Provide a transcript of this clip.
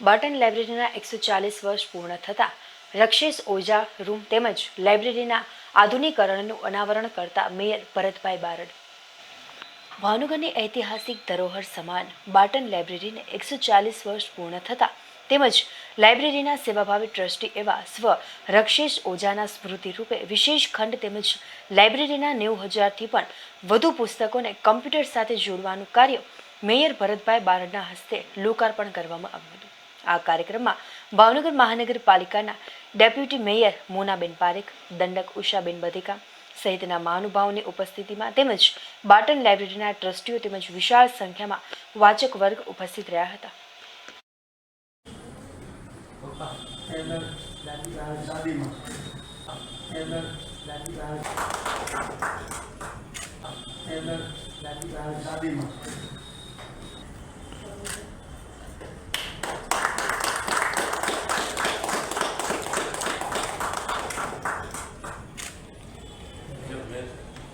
Barton લાઇબ્રેરીના એકસો ચાલીસ વર્ષ પૂર્ણ થતાં રક્ષેશ ઓઝા રૂમ તેમજ લાઇબ્રેરીના આધુનિકરણનું અનાવરણ કરતા મેયર ભરતભાઈ બારડ. ભાવનગરની ઐતિહાસિક ધરોહર સમાન બાટન લાઇબ્રેરીને એકસો ચાલીસ વર્ષ પૂર્ણ થતાં તેમજ લાઇબ્રેરીના સેવાભાવી ટ્રસ્ટી એવા સ્વ રક્ષેશ ઓઝાના સ્મૃતિ રૂપે વિશેષ ખંડ તેમજ લાઇબ્રેરીના નેવું હજારથી પણ વધુ પુસ્તકોને કમ્પ્યુટર સાથે જોડવાનું કાર્ય મેયર ભરતભાઈ બારડના હસ્તે લોકાર્પણ કરવામાં આવ્યું હતું. આ કાર્યક્રમમાં ભાવનગર મહાનગરપાલિકાના ડેપ્યુટી મેયર મોનાબેન પારેખ, દંડક ઉષાબેન બધેકા સહિતના મહાનુભાવોની ઉપસ્થિતિમાં તેમજ બાટન લાઇબ્રેરીના ટ્રસ્ટીઓ તેમજ વિશાળ સંખ્યામાં વાચક વર્ગ ઉપસ્થિત રહ્યા હતા. દાદી એમએલ દાદીમાં